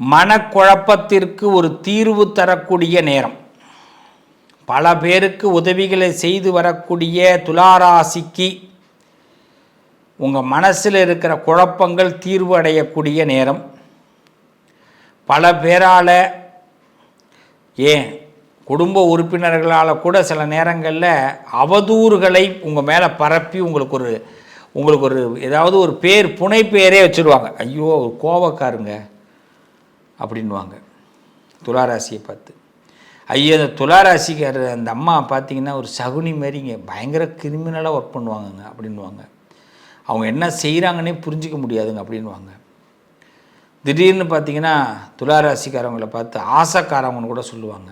மனக்குழப்பத்திற்கு ஒரு தீர்வு தரக்கூடிய நேரம். பல பேருக்கு உதவிகளை செய்து வரக்கூடிய துளாராசிக்கு உங்கள் மனசில் இருக்கிற குழப்பங்கள் தீர்வு அடையக்கூடிய நேரம். பல பேரால் ஏன் குடும்ப உறுப்பினர்களால் கூட சில நேரங்களில் அவதூறுகளை உங்கள் மேலே பரப்பி உங்களுக்கு ஒரு உங்களுக்கு ஒரு ஏதாவது ஒரு பேர் புனை பேரே வச்சுருவாங்க. ஐயோ ஒரு கோவக்காருங்க. அப்படின்வாங்க துளாராசியை பார்த்து. ஐயோ அந்த துளாராசிக்கார் அந்த அம்மா பார்த்தீங்கன்னா ஒரு சகுனி மாதிரிங்க. பயங்கர கிரிமினலாக ஒர்க் பண்ணுவாங்கங்க அப்படின்வாங்க அவங்க என்ன செய்கிறாங்கன்னே புரிஞ்சிக்க முடியாதுங்க அப்படின்வாங்க திடீர்னு பார்த்தீங்கன்னா துளாராசிக்காரவங்களை பார்த்து ஆசைக்காரவங்கன்னு கூட சொல்லுவாங்க.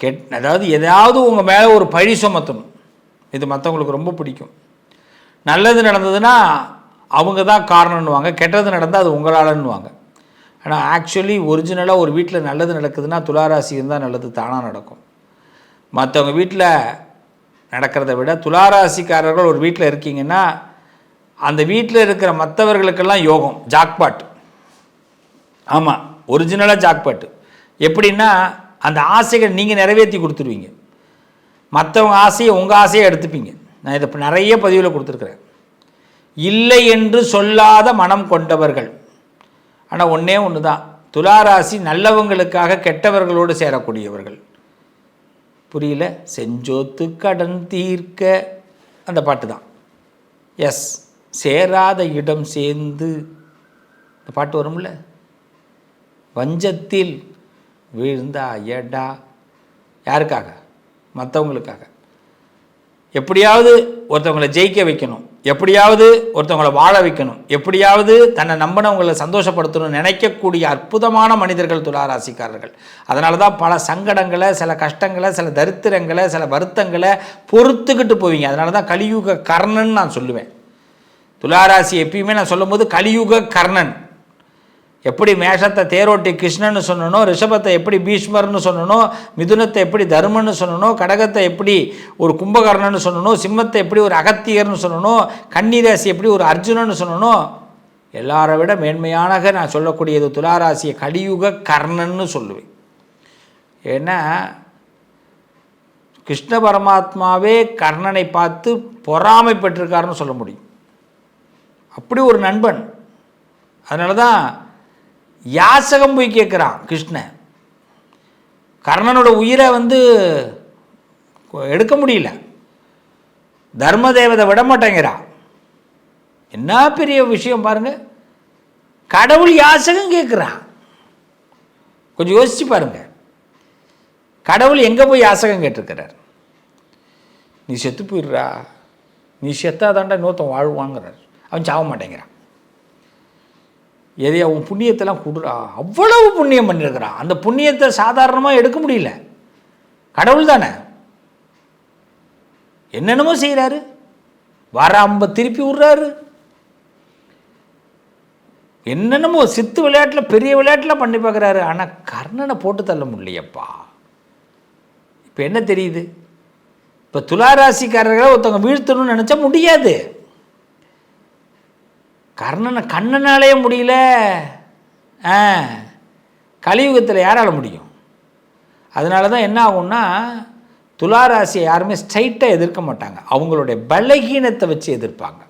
கெட் அதாவது எதாவது உங்கள் மேலே ஒரு பழி சுமத்தணும். இது மற்றவங்களுக்கு ரொம்ப பிடிக்கும். நல்லது நடந்ததுன்னா அவங்க தான் காரணம்னுவாங்க கெட்டது நடந்தால் அது உங்களாலன்னுவாங்க. ஆனால் ஆக்சுவலி ஒரிஜினலாக ஒரு வீட்டில் நல்லது நடக்குதுன்னா துளாராசி இருந்தால் நல்லது தானாக நடக்கும். மற்றவங்க வீட்டில் நடக்கிறத விட துளாராசிக்காரர்கள் ஒரு வீட்டில் இருக்கீங்கன்னா அந்த வீட்டில் இருக்கிற மற்றவர்களுக்கெல்லாம் யோகம் ஜாக்பாட். ஆமாம் ஒரிஜினலாக ஜாக்பாட்டு. எப்படின்னா அந்த ஆசைகள் நீங்கள் நிறைவேற்றி கொடுத்துருவீங்க. மற்றவங்க ஆசையை உங்கள் ஆசையை எடுத்துப்பீங்க. நான் இதை நிறைய பதிவில் கொடுத்துருக்குறேன். இல்லை என்று சொல்லாத மனம் கொண்டவர்கள். ஆனால் ஒன்றே ஒன்று தான் துளாராசி நல்லவங்களுக்காக கெட்டவர்களோடு சேரக்கூடியவர்கள். புரியல? செஞ்சோத்து கடன் தீர்க்க. அந்த பாட்டு தான் எஸ் சேராத இடம் சேர்ந்து. இந்த பாட்டு வரும்ல? வஞ்சத்தில் வீழ்ந்தா ஏடா யாருக்காக? மற்றவங்களுக்காக எப்படியாவது ஒருத்தவங்களை ஜெயிக்க வைக்கணும். எப்படியாவது ஒருத்தவங்களை வாழ வைக்கணும். எப்படியாவது தன்னை நம்பினவங்களை சந்தோஷப்படுத்தணும்னு நினைக்கக்கூடிய அற்புதமான மனிதர்கள் துளாராசிக்காரர்கள். அதனால தான் பல சங்கடங்களை சில கஷ்டங்களை சில தரித்திரங்களை சில வருத்தங்களை பொறுத்துக்கிட்டு போவீங்க. அதனால தான் கலியுக கர்ணன் நான் சொல்லுவேன். துளாராசி எப்பயுமே நான் சொல்லும்போது கலியுக கர்ணன். எப்படி மேஷத்தை தேரோட்டி கிருஷ்ணன்னு சொல்லணும் ரிஷபத்தை எப்படி பீஷ்மர்னு சொல்லணும் மிதுனத்தை எப்படி தர்மன்னு சொல்லணும் கடகத்தை எப்படி ஒரு கும்பகர்ணன்னு சொல்லணும் சிம்மத்தை எப்படி ஒரு அகத்தியர்னு சொல்லணும் கன்னிராசி எப்படி ஒரு அர்ஜுனன்னு சொல்லணும் எல்லாரை விட மேன்மையானக நான் சொல்லக்கூடியது துளாராசியை கலியுக கர்ணன்னு சொல்லுவேன். ஏன்னா கிருஷ்ண பரமாத்மாவே கர்ணனை பார்த்து பொறாமைப்பட்டிருக்காருன்னு சொல்ல முடியும். அப்படி ஒரு நண்பன். அதனால தான் யாசகம் போய் கேட்குறான் கிருஷ்ணன். கர்ணனோட உயிரை வந்து எடுக்க முடியல. தர்ம தேவதை விட மாட்டேங்கிறான். என்ன பெரிய விஷயம் பாருங்கள் கடவுள் யாசகம் கேட்குறான். கொஞ்சம் யோசிச்சு பாருங்க. கடவுள் எங்கே போய் யாசகம் கேட்டிருக்கிறார்? நீ செத்து போயிடுறா. நீ செத்தாதாண்டா இன்னொருத்தன் வாழ்வாங்கிறார். அவன் சாக மாட்டேங்கிறான். எதையா உன் புண்ணியத்தெல்லாம் கொடுறா? அவ்வளவு புண்ணியம் பண்ணியிருக்கிறான் அந்த புண்ணியத்தை சாதாரணமாக எடுக்க முடியல. கடவுள் தானே. என்னென்னமோ செய்கிறாரு வராம்ப திருப்பி விட்றாரு. என்னென்னமோ சித்து விளையாட்டில் பெரிய விளையாட்டில் பண்ணி பார்க்குறாரு. ஆனால் கர்ணனை போட்டு தள்ள முடியப்பா இப்போ என்ன தெரியுது? இப்போ துளாராசிக்காரர்களை ஒருத்தவங்க வீழ்த்தணும்னு நினச்சா முடியாது. கர்ணனை கண்ணனாலே முடியல. ஆ கலியுகத்தில் யாரால முடியும்? அதனால தான் என்ன ஆகும்னா துளாராசியை யாருமே ஸ்ட்ரைட்டாக எதிர்க்க மாட்டாங்க. அவங்களுடைய பலகீனத்தை வச்சு எதிர்ப்பாங்க.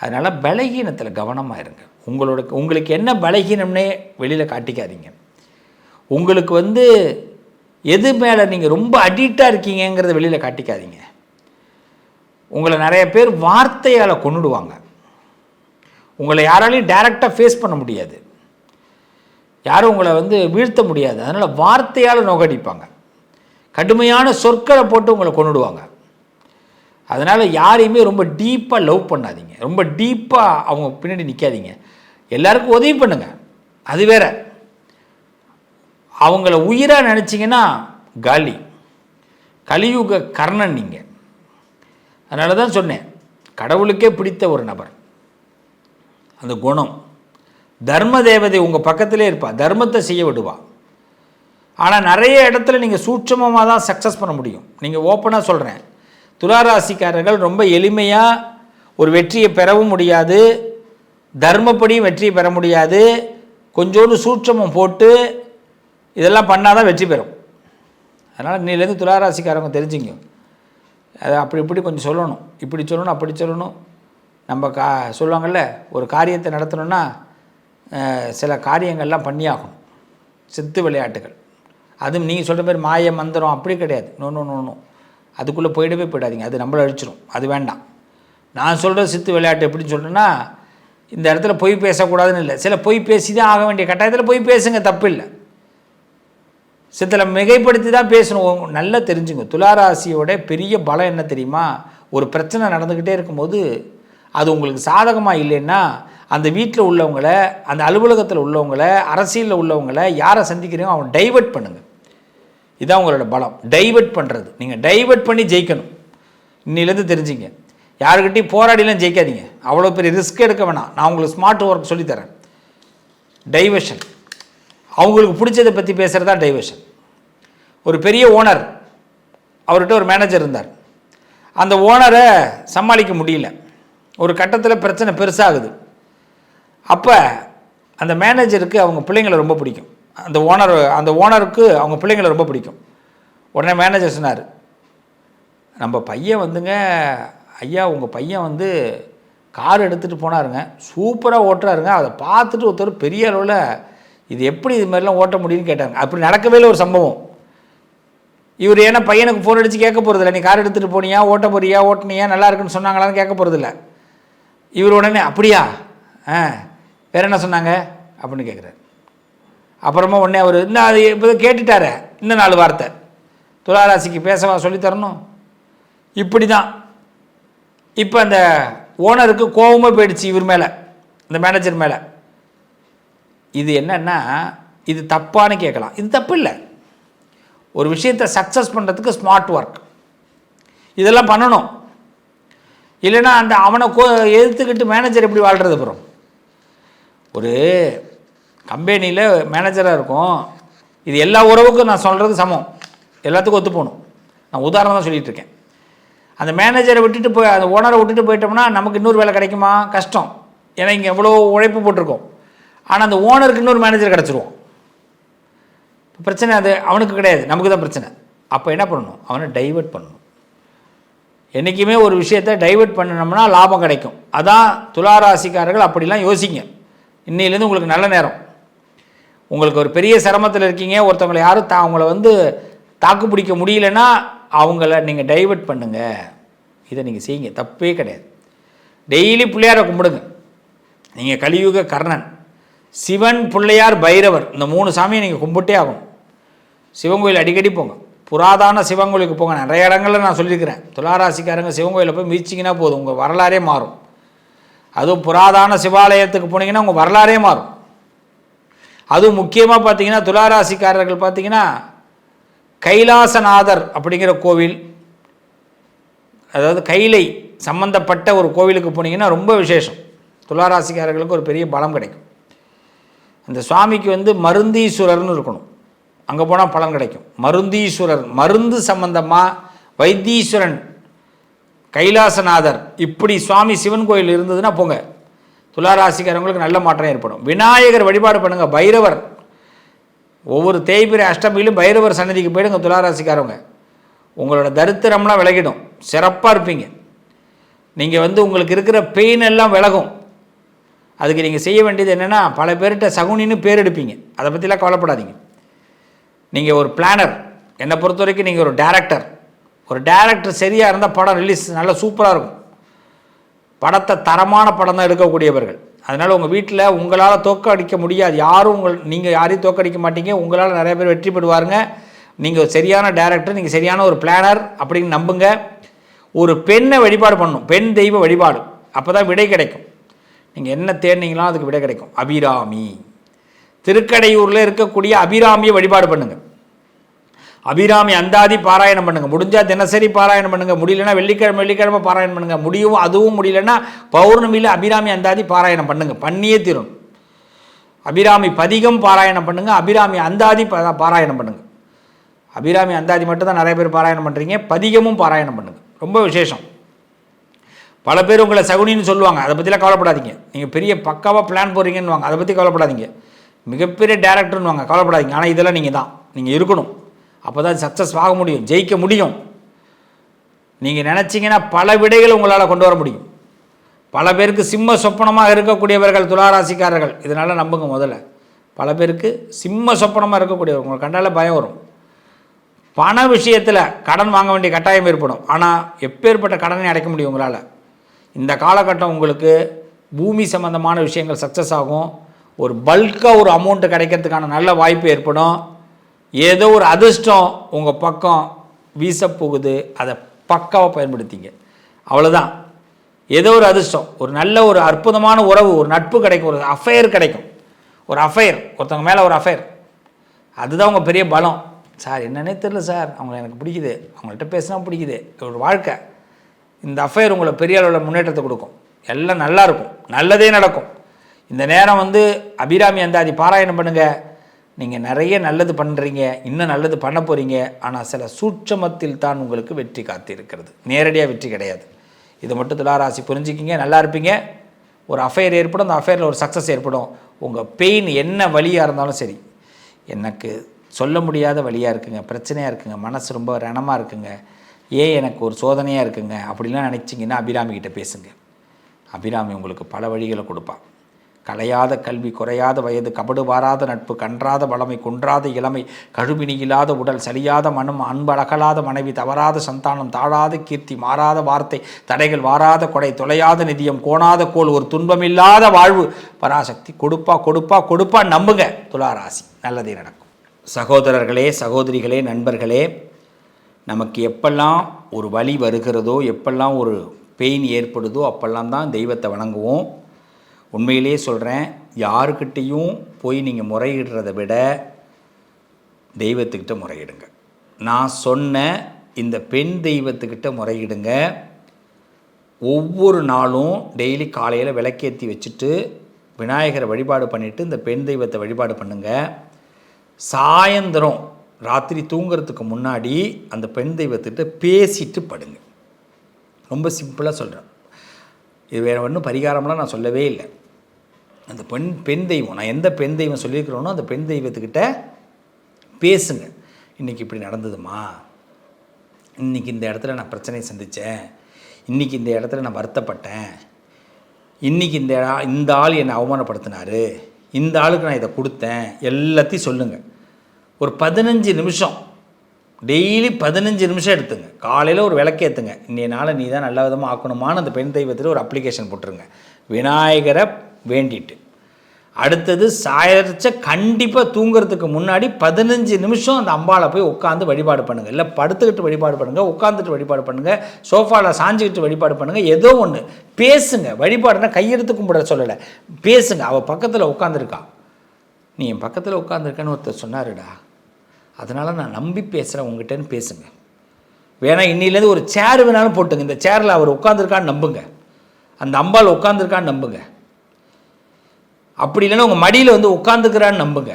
அதனால் பலகீனத்தில் கவனமாக இருங்க. உங்களோட உங்களுக்கு என்ன பலகீனம்னே வெளியில் காட்டிக்காதீங்க. உங்களுக்கு வந்து எது மேலே நீங்கள் ரொம்ப அடிக்டாக இருக்கீங்கங்கிறத வெளியில் காட்டிக்காதீங்க. உங்களை நிறைய பேர் வார்த்தையால் கொண்டுடுவாங்க உங்களை யாராலையும் டைரெக்டாக ஃபேஸ் பண்ண முடியாது. யாரும் உங்களை வந்து வீழ்த்த முடியாது. அதனால் வார்த்தையால் நோகடிப்பாங்க. கடுமையான சொற்களை போட்டு உங்களை கொண்டுடுவாங்க அதனால் யாரையுமே ரொம்ப டீப்பாக லவ் பண்ணாதீங்க. ரொம்ப டீப்பாக அவங்க பின்னாடி நிற்காதீங்க எல்லாருக்கும் உதவி பண்ணுங்கள் அது வேற. அவங்கள உயிராக நினச்சிங்கன்னா காலி கலியுக கர்ணன் நீங்கள் அதனால தான் சொன்னேன். கடவுளுக்கே பிடித்த ஒரு நபர். அந்த குணம். தர்ம தேவதை உங்கள் பக்கத்திலே இருப்பாள் தர்மத்தை செய்ய விடுவா. ஆனால் நிறைய இடத்துல நீங்கள் சூட்சமமாக தான் சக்ஸஸ் பண்ண முடியும். நீங்கள் ஓப்பனாக சொல்கிறேன் துளாராசிக்காரர்கள் ரொம்ப எளிமையாக ஒரு வெற்றியை பெறவும் முடியாது. தர்மப்படியும் வெற்றியை பெற முடியாது. கொஞ்சோண்டு சூட்சமம் போட்டு இதெல்லாம் பண்ணால் தான் வெற்றி பெறும். அதனால் இன்னிலேருந்து துளாராசிக்காரவங்க தெரிஞ்சுங்க. அதை அப்படி இப்படி கொஞ்சம் சொல்லணும். இப்படி சொல்லணும் அப்படி சொல்லணும். நம்ம கா சொல்லுவாங்கள்ல ஒரு காரியத்தை நடத்தணும்னா சில காரியங்கள்லாம் பண்ணியாகணும். சித்து விளையாட்டுகள். அதுவும் நீங்கள் சொல்கிற மாதிரி மாய மந்திரம் அப்படி கிடையாது. நோ நோ நோ அதுக்குள்ளே போயிடவே போயிடாதீங்க. அது நம்மளை அழிச்சிடும் அது வேண்டாம். நான் சொல்கிற சித்து விளையாட்டு எப்படின்னு சொல்கிறேன்னா இந்த இடத்துல பொய் பேசக்கூடாதுன்னு இல்லை. சில பொய் பேசி தான் ஆக வேண்டிய கட்டாயத்தில் பொய் பேசுங்க தப்பு இல்லை சித்தல மிகைப்படுத்தி தான் பேசணும். நல்லா தெரிஞ்சுங்க. துளாராசியோட பெரிய பலம் என்ன தெரியுமா? ஒரு பிரச்சனை நடந்துக்கிட்டே இருக்கும்போது அது உங்களுக்கு சாதகமாக இல்லைன்னா அந்த வீட்டில் உள்ளவங்களை அந்த அலுவலகத்தில் உள்ளவங்களை அரசியலில் உள்ளவங்களை யாரை சந்திக்கிறீங்களோ அவன் டைவர்ட் பண்ணுங்கள் இதான் உங்களோட பலம். டைவர்ட் பண்ணுறது நீங்கள் டைவர்ட் பண்ணி ஜெயிக்கணும். இன்னிலேருந்து தெரிஞ்சுங்க. யாருக்கிட்டையும் போராடிலாம் ஜெயிக்காதீங்க. அவ்வளோ பெரிய ரிஸ்க் எடுக்க வேணாம். நான் உங்களுக்கு ஸ்மார்ட் ஒர்க் சொல்லித்தரேன். டைவர்ஷன் அவங்களுக்கு பிடிச்சதை பற்றி பேசுகிறது தான் டைவர்ஷன் ஒரு பெரிய ஓனர் அவர்கிட்ட ஒரு மேனேஜர் இருந்தார். அந்த ஓனரை சமாளிக்க முடியல. ஒரு கட்டத்தில் பிரச்சனை பெருசாகுது. அப்போ அந்த மேனேஜருக்கு அவங்க பிள்ளைங்களை ரொம்ப பிடிக்கும். அந்த ஓனர் அந்த ஓனருக்கு அவங்க பிள்ளைங்களை ரொம்ப பிடிக்கும். உடனே மேனேஜர் சொன்னார் நம்ம பையன் வந்துங்க ஐயா உங்கள் பையன் வந்து கார் எடுத்துகிட்டு போனாருங்க. சூப்பராக ஓட்டுறாருங்க. அதை பார்த்துட்டு ஒருத்தர் பெரிய அளவில் இது எப்படி இது மாதிரிலாம் ஓட்ட முடியும்னு கேட்டாங்க. அப்படி நடக்கவே இல்லை ஒரு சம்பவம். இவர் ஏன்னா பையனுக்கு ஃபோன் அடித்து கேட்க போகிறதில்ல நீ கார் எடுத்துகிட்டு போனியா? ஓட்ட போறியா? ஓட்டுனியா? நல்லா இருக்குன்னு சொன்னாங்களான்னு கேட்க போகிறதில்ல இவர் உடனே அப்படியா? ஆ வேறு என்ன சொன்னாங்க? அப்படின்னு கேட்குறாரு அப்புறமா உடனே அவர் இன்னும் அது இப்போ கேட்டுட்டாரு. இன்னும் நாலு வார்த்தை. துளாராசிக்கு பேசவா சொல்லித் தரணும்? இப்படி தான் இப்போ அந்த ஓனருக்கு கோபமாக போயிடுச்சு இவர் மேலே இந்த மேனேஜர் மேலே. இது என்னென்னா இது தப்பான்னு கேட்கலாம். இது தப்பு இல்லை. ஒரு விஷயத்தை சக்ஸஸ் பண்ணுறதுக்கு ஸ்மார்ட் ஒர்க். இதெல்லாம் பண்ணணும். இல்லைன்னா அந்த அவனை கோ எதிர்த்துக்கிட்டு மேனேஜர் எப்படி வாழ்கிறது அப்புறம் ஒரு கம்பெனியில் மேனேஜராக இருக்கும். இது எல்லா உறவுக்கும் நான் சொல்கிறது சமம். எல்லாத்துக்கும் ஒத்து போகணும். நான் உதாரணம் தான் சொல்லிகிட்டு இருக்கேன். அந்த மேனேஜரை விட்டுட்டு போய் அந்த ஓனரை விட்டுட்டு போயிட்டோம்னா நமக்கு இன்னொரு வேலை கிடைக்குமா? கஷ்டம். ஏன்னா இங்கே எவ்வளோ உழைப்பு போட்டிருக்கோம். ஆனால் அந்த ஓனருக்கு இன்னொரு மேனேஜர் கிடச்சிருவோம் பிரச்சனை அது. அவனுக்கு கிடையாது. நமக்கு தான் பிரச்சனை. அப்போ என்ன பண்ணணும்? அவனை டைவர்ட் பண்ணணும். என்றைக்குமே ஒரு விஷயத்தை டைவர்ட் பண்ணினோம்னா லாபம் கிடைக்கும். அதான் துளாராசிக்காரர்கள் அப்படிலாம் யோசிங்க. இன்னிலேருந்து உங்களுக்கு நல்ல நேரம். உங்களுக்கு ஒரு பெரிய சிரமத்தில் இருக்கீங்க. ஒருத்தவங்களை யாரும் தா அவங்கள வந்து தாக்கு பிடிக்க முடியலன்னா அவங்கள நீங்கள் டைவர்ட் பண்ணுங்கள் இதை நீங்கள் செய்யுங்க. தப்பே கிடையாது. டெய்லி பிள்ளையாரை கும்பிடுங்க. நீங்கள் கலியுக கர்ணன். சிவன் பிள்ளையார் பைரவர். இந்த மூணு சாமியை நீங்கள் கும்பிட்டே ஆகணும். சிவன் கோயில் அடிக்கடி போங்க. புராதான சிவன் கோயிலுக்கு போங்க. நிறைய இடங்களில் நான் சொல்லியிருக்கிறேன். துளாராசிக்காரங்க சிவன் கோயிலில் போய் மீச்சிங்கன்னா போதும். உங்கள் வரலாறே மாறும். அதுவும் புராதான சிவாலயத்துக்கு போனீங்கன்னா உங்கள் வரலாறே மாறும். அதுவும் முக்கியமாக பார்த்தீங்கன்னா துளாராசிக்காரர்கள் பார்த்தீங்கன்னா கைலாசநாதர் அப்படிங்கிற கோவில் அதாவது கைலை சம்பந்தப்பட்ட ஒரு கோவிலுக்கு போனீங்கன்னா ரொம்ப விசேஷம். துளாராசிக்காரர்களுக்கு ஒரு பெரிய பலம் கிடைக்கும். அந்த சுவாமிக்கு வந்து மருந்தீஸ்வரர்னு இருக்கணும். அங்கே போனால் பலன் கிடைக்கும். மருந்தீஸ்வரர் மருந்து சம்பந்தமாக வைத்தீஸ்வரன் கைலாசநாதர் இப்படி சுவாமி சிவன் கோயில் இருந்ததுன்னா போங்க. துளாராசிக்காரங்களுக்கு நல்ல மாற்றம் ஏற்படும். விநாயகர் வழிபாடு பண்ணுங்கள் பைரவர். ஒவ்வொரு தேய்பிரை அஷ்டமியிலும் பைரவர் சன்னதிக்கு போயிடுங்க துளாராசிக்காரவங்க. உங்களோட தரித்திரம்லாம் விலகிடும். சிறப்பாக இருப்பீங்க. நீங்கள் வந்து உங்களுக்கு இருக்கிற பெயின் எல்லாம் விலகும். அதுக்கு நீங்கள் செய்ய வேண்டியது என்னென்னா பல பேர்கிட்ட சகுனின்னு பேர் எடுப்பீங்க. அதை பற்றிலாம் கவலைப்படாதீங்க. நீங்கள் ஒரு பிளானர் என்னை பொறுத்த வரைக்கும் நீங்கள் ஒரு டேரக்டர் ஒரு டேரக்டர் சரியாக இருந்தால் படம் ரிலீஸ் நல்லா சூப்பராக இருக்கும். படத்தை தரமான படம் தான் எடுக்கக்கூடியவர்கள். அதனால் உங்கள் வீட்டில் உங்களால் தோக்கடிக்க முடியாது. யாரும் உங்கள் நீங்கள் யாரையும் தோக்கடிக்க மாட்டீங்க. உங்களால் நிறைய பேர் வெற்றி பெறுவாருங்க. நீங்கள் ஒரு சரியான டேரக்டர் நீங்கள் சரியான ஒரு பிளானர் அப்படின்னு நம்புங்க. ஒரு பெண்ணை வழிபாடு பண்ணணும். பெண் தெய்வ வழிபாடு. அப்போ தான் விடை கிடைக்கும். நீங்கள் என்ன தேடினீங்களோ அதுக்கு விடை கிடைக்கும். அபிராமி. திருக்கடையூரில் இருக்கக்கூடிய அபிராமியை வழிபாடு பண்ணுங்கள் அபிராமி அந்தாதி பாராயணம் பண்ணுங்கள் முடிஞ்சால் தினசரி பாராயணம் பண்ணுங்க. முடியலன்னா வெள்ளிக்கிழமை வெள்ளிக்கிழமை பாராயணம் பண்ணுங்கள் முடியும் அதுவும் முடியலன்னா பௌர்ணமியில் அபிராமி அந்தாதி பாராயணம் பண்ணுங்கள் பண்ணியே தீரும். அபிராமி பதிகம் பாராயணம் பண்ணுங்கள் அபிராமி அந்தாதி பாராயணம் பண்ணுங்கள் அபிராமி அந்தாதி மட்டும்தான் நிறைய பேர் பாராயணம் பண்ணுறீங்க பதிகமும் பாராயணம் பண்ணுங்கள் ரொம்ப விசேஷம். பல பேர் உங்களை சகுனின்னு சொல்லுவாங்க. அதை பற்றிலாம் கவலைப்படாதீங்க. நீங்கள் பெரிய பக்காவாக பிளான் போடுறீங்கன்னு வாங்க அதை பற்றி கவலைப்படாதீங்க. மிகப்பெரிய டேரக்டர்னு வாங்க கவலைப்படாதீங்க. ஆனால் இதெல்லாம் நீங்கள் தான் நீங்கள் இருக்கணும். அப்போ தான் சக்ஸஸ் ஆக முடியும். ஜெயிக்க முடியும். நீங்கள் நினச்சிங்கன்னா பல விடைகளை உங்களால் கொண்டு வர முடியும். பல பேருக்கு சிம்ம சொப்பனமாக இருக்கக்கூடியவர்கள் துளாராசிக்காரர்கள். இதனால் நம்புங்க முதல்ல. பல பேருக்கு சிம்ம சொப்பனமாக இருக்கக்கூடியவர் உங்களுக்கு கண்டால பயம் வரும். பண விஷயத்தில் கடன் வாங்க வேண்டிய கட்டாயம் ஏற்படும். ஆனால் எப்பேற்பட்ட கடனை அடைக்க முடியும் உங்களால்? இந்த காலகட்டம் உங்களுக்கு பூமி சம்பந்தமான விஷயங்கள் சக்ஸஸ் ஆகும். ஒரு பல்காக ஒரு அமௌண்ட்டு கிடைக்கிறதுக்கான நல்ல வாய்ப்பு ஏற்படும். ஏதோ ஒரு அதிர்ஷ்டம் உங்கள் பக்கம் வீசப் போகுது அதை பக்காவாக பயன்படுத்திங்க. அவ்வளோதான் ஏதோ ஒரு அதிர்ஷ்டம் ஒரு நல்ல ஒரு அற்புதமான உறவு ஒரு நட்பு கிடைக்கும் ஒரு அஃபையர் கிடைக்கும். ஒரு அஃபையர் ஒருத்தவங்க மேலே ஒரு அஃபையர் அதுதான் உங்கள் பெரிய பலம். சார் என்னன்னே தெரில சார். அவங்கள எனக்கு பிடிக்குது. அவங்கள்ட்ட பேசினா பிடிக்குது. ஒரு வாழ்க்கை. இந்த அஃபையர் உங்களை பெரிய அளவில் முன்னேற்றத்தை கொடுக்கும். எல்லாம் நல்லா இருக்கும். நல்லதே நடக்கும். இந்த நேரம் வந்து அபிராமி அந்தாதி பாராயணம் பண்ணுங்கள் நீங்கள் நிறைய நல்லது பண்ணுறீங்க இன்னும் நல்லது பண்ண போகிறீங்க ஆனால் சில சூட்சமத்தில் தான் உங்களுக்கு வெற்றி காத்திருக்கிறது. நேரடியாக வெற்றி கிடையாது. இது மட்டும் துளாராசி புரிஞ்சுக்கிங்க நல்லா இருப்பீங்க. ஒரு அஃபேர் ஏற்படும் அந்த அஃபேரில் ஒரு சக்ஸஸ் ஏற்படும். உங்கள் பெயின் என்ன வழியாக இருந்தாலும் சரி எனக்கு சொல்ல முடியாத வழியாக இருக்குங்க. பிரச்சனையாக இருக்குங்க. மனசு ரொம்ப ரணமாக இருக்குங்க. ஏன் எனக்கு ஒரு சோதனையாக இருக்குங்க? அப்படிலாம் நினச்சிங்கன்னா அபிராமிகிட்ட பேசுங்க. அபிராமி உங்களுக்கு பல வழிகளை கொடுப்பான் கலையாத கல்வி குறையாத வயது கபடு வாராத நட்பு கன்றாத வளமை குன்றாத இளமை கழுபினி இல்லாத உடல் சலியாத மனம் அன்பழகலாத மனைவி தவறாத சந்தானம் தாழாத கீர்த்தி மாறாத வார்த்தை தடைகள் வாராத கொடை தொலையாத நிதியம் கோணாத கோல் ஒரு துன்பமில்லாத வாழ்வு பராசக்தி கொடுப்பா கொடுப்பா கொடுப்பா நம்புங்க துளாராசி. நல்லதே நடக்கும். சகோதரர்களே சகோதரிகளே நண்பர்களே நமக்கு எப்பெல்லாம் ஒரு வழி வருகிறதோ எப்பெல்லாம் ஒரு பெயின் ஏற்படுதோ அப்பெல்லாம் தான் தெய்வத்தை வணங்குவோம். உண்மையிலே சொல்கிறேன் யாருக்கிட்டேயும் போய் நீங்கள் முறையிடுறதை விட தெய்வத்துக்கிட்ட முறையிடுங்க. நான் சொன்ன இந்த பெண் தெய்வத்துக்கிட்ட முறையிடுங்க. ஒவ்வொரு நாளும் டெய்லி காலையில் விளக்கேற்றி வச்சுட்டு விநாயகரை வழிபாடு பண்ணிவிட்டு இந்த பெண் தெய்வத்தை வழிபாடு பண்ணுங்கள் சாயந்தரம் ராத்திரி தூங்குறதுக்கு முன்னாடி அந்த பெண் தெய்வத்திட்ட பேசிட்டு படுங்க. ரொம்ப சிம்பிளாக சொல்கிறேன் இது வேறு ஒன்றும் பரிகாரம்லாம் நான் சொல்லவே இல்லை. அந்த பெண் பெண் தெய்வம். நான் எந்த பெண் தெய்வம் சொல்லியிருக்கிறோனோ அந்த பெண் தெய்வத்துக்கிட்ட பேசுங்க. இன்றைக்கி இப்படி நடந்ததுமா? இன்றைக்கி இந்த இடத்துல நான் பிரச்சனையை சந்தித்தேன் இன்றைக்கி இந்த இடத்துல நான் வருத்தப்பட்டேன். இன்றைக்கி இந்த இந்த ஆள் என்னை அவமானப்படுத்தினார். இந்த ஆளுக்கு நான் இதை கொடுத்தேன். எல்லாத்தையும் சொல்லுங்கள் ஒரு பதினஞ்சு நிமிஷம். டெய்லி பதினஞ்சு நிமிஷம் எடுத்துங்க. காலையில் ஒரு விளக்கேற்றுங்க இன்னைய நாளை நீ தான் நல்ல விதமாக ஆக்கணுமான்னு அந்த பெண் தெய்வத்தில் ஒரு அப்ளிகேஷன் போட்டுருங்க. விநாயகரை வேண்டிட்டு. அடுத்தது சாயரிச்ச கண்டிப்பாக தூங்குறதுக்கு முன்னாடி பதினஞ்சு நிமிஷம் அந்த அம்பாளை போய் உட்காந்து வழிபாடு பண்ணுங்கள் இல்லை படுத்துக்கிட்டு வழிபாடு பண்ணுங்கள் உட்காந்துட்டு வழிபாடு பண்ணுங்கள் சோஃபாவில் சாஞ்சிக்கிட்டு வழிபாடு பண்ணுங்கள் ஏதோ ஒன்று பேசுங்க. வழிபாடுனா கையெடுத்து கும்பிட சொல்லலை. பேசுங்க. அவள் பக்கத்தில் உட்காந்துருக்கா நீ என் பக்கத்தில் உட்காந்துருக்கேன்னு ஒருத்தர் சொன்னாருடா. அதனால் நான் நம்பி பேசுகிறேன் உங்ககிட்டன்னு பேசுங்க. வேணா இன்னிலேருந்து ஒரு சேர் வேணாலும் போட்டுங்க. இந்த சேரில் அவர் உட்காந்துருக்கான்னு நம்புங்க. அந்த அம்பாள் உட்காந்துருக்கான்னு நம்புங்க. அப்படி இல்லைன்னா உங்கள் மடியில் வந்து உட்காந்துக்கிறான்னு நம்புங்க.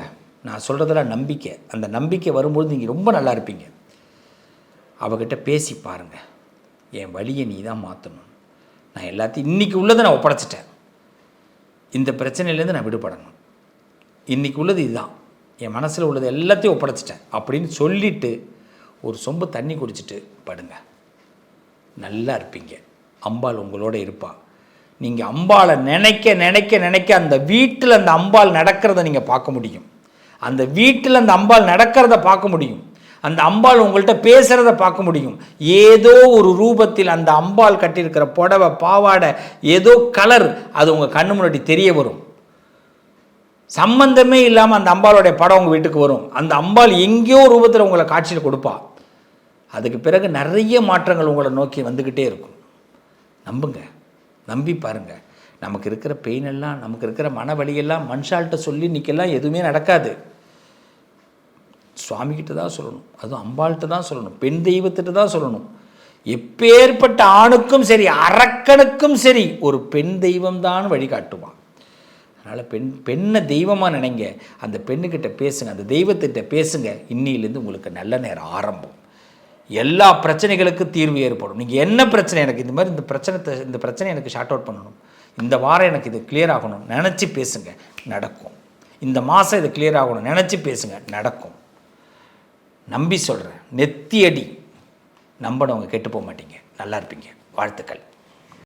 நான் சொல்கிறதெல்லாம் நம்பிக்கை. அந்த நம்பிக்கை வரும்போது நீங்கள் ரொம்ப நல்லா இருப்பீங்க. அவகிட்ட பேசி பாருங்கள் என் வழியை நீ தான் மாற்றணும் நான் எல்லாத்தையும் இன்றைக்கி உள்ளதை நான் ஒப்படைச்சிட்டேன். இந்த பிரச்சனையிலேருந்து நான் விடுபடணும். இன்றைக்கி உள்ளது இதுதான். என் மனசில் உள்ளது எல்லாத்தையும் ஒப்படைச்சிட்டேன். அப்படின்னு சொல்லிவிட்டு ஒரு சொம்பு தண்ணி குடிச்சிட்டு படுங்க. நல்லா இருப்பீங்க. அம்பாள் உங்களோட இருப்பாள் நீங்கள் அம்பாளை நினைக்க நினைக்க நினைக்க அந்த வீட்டில் அந்த அம்பாள் நடக்கிறத நீங்கள் பார்க்க முடியும். அந்த வீட்டில் அந்த அம்பாள் நடக்கிறத பார்க்க முடியும். அந்த அம்பாள் உங்கள்கிட்ட பேசுகிறத பார்க்க முடியும். ஏதோ ஒரு ரூபத்தில் அந்த அம்பாள் கட்டியிருக்கிற புடவை பாவாடை ஏதோ கலர் அது உங்கள் கண்ணு முன்னாடி தெரிய வரும். சம்பந்தமே இல்லாமல் அந்த அம்பாளுடைய படம் உங்கள் வீட்டுக்கு வரும். அந்த அம்பாள் எங்கேயோ ரூபத்தில் உங்களை காட்சியில் கொடுப்பா. அதுக்கு பிறகு நிறைய மாற்றங்கள் உங்களை நோக்கி வந்துக்கிட்டே இருக்கும். நம்புங்க. நம்பி பாருங்க. நமக்கு இருக்கிற பெயின் எல்லாம் நமக்கு இருக்கிற மன வலியெல்லாம் மனுஷால்கிட்ட சொல்லி இன்னைக்கெல்லாம் எதுவுமே நடக்காது. சுவாமிகிட்ட தான் சொல்லணும். அதுவும் அம்பாள்கிட்ட தான் சொல்லணும். பெண் தெய்வத்திட்ட தான் சொல்லணும். எப்பேற்பட்ட ஆணுக்கும் சரி அரக்கனுக்கும் சரி ஒரு பெண் தெய்வம் தான் வழிகாட்டுவான் அதனால் பெண் பெண்ணை தெய்வமாக நினைங்க. அந்த பெண்ணுக்கிட்ட பேசுங்க. அந்த தெய்வத்திட்ட பேசுங்க. இன்னிலேருந்து உங்களுக்கு நல்ல நேரம் ஆரம்பம். எல்லா பிரச்சனைகளுக்கும் தீர்வு ஏற்படும். நீங்கள் என்ன பிரச்சனை எனக்கு இந்த மாதிரி இந்த பிரச்சனை இந்த பிரச்சனை எனக்கு ஷார்ட் அவுட் பண்ணணும். இந்த வாரம் எனக்கு இது கிளியர் ஆகணும். நினச்சி பேசுங்க. நடக்கும். இந்த மாதம் இது கிளியர் ஆகணும். நினச்சி பேசுங்க. நடக்கும். நம்பி சொல்கிறேன் நெத்தியடி. நம்பினவங்க கெட்டு போக மாட்டீங்க. நல்லா இருப்பீங்க. வாழ்த்துக்கள்.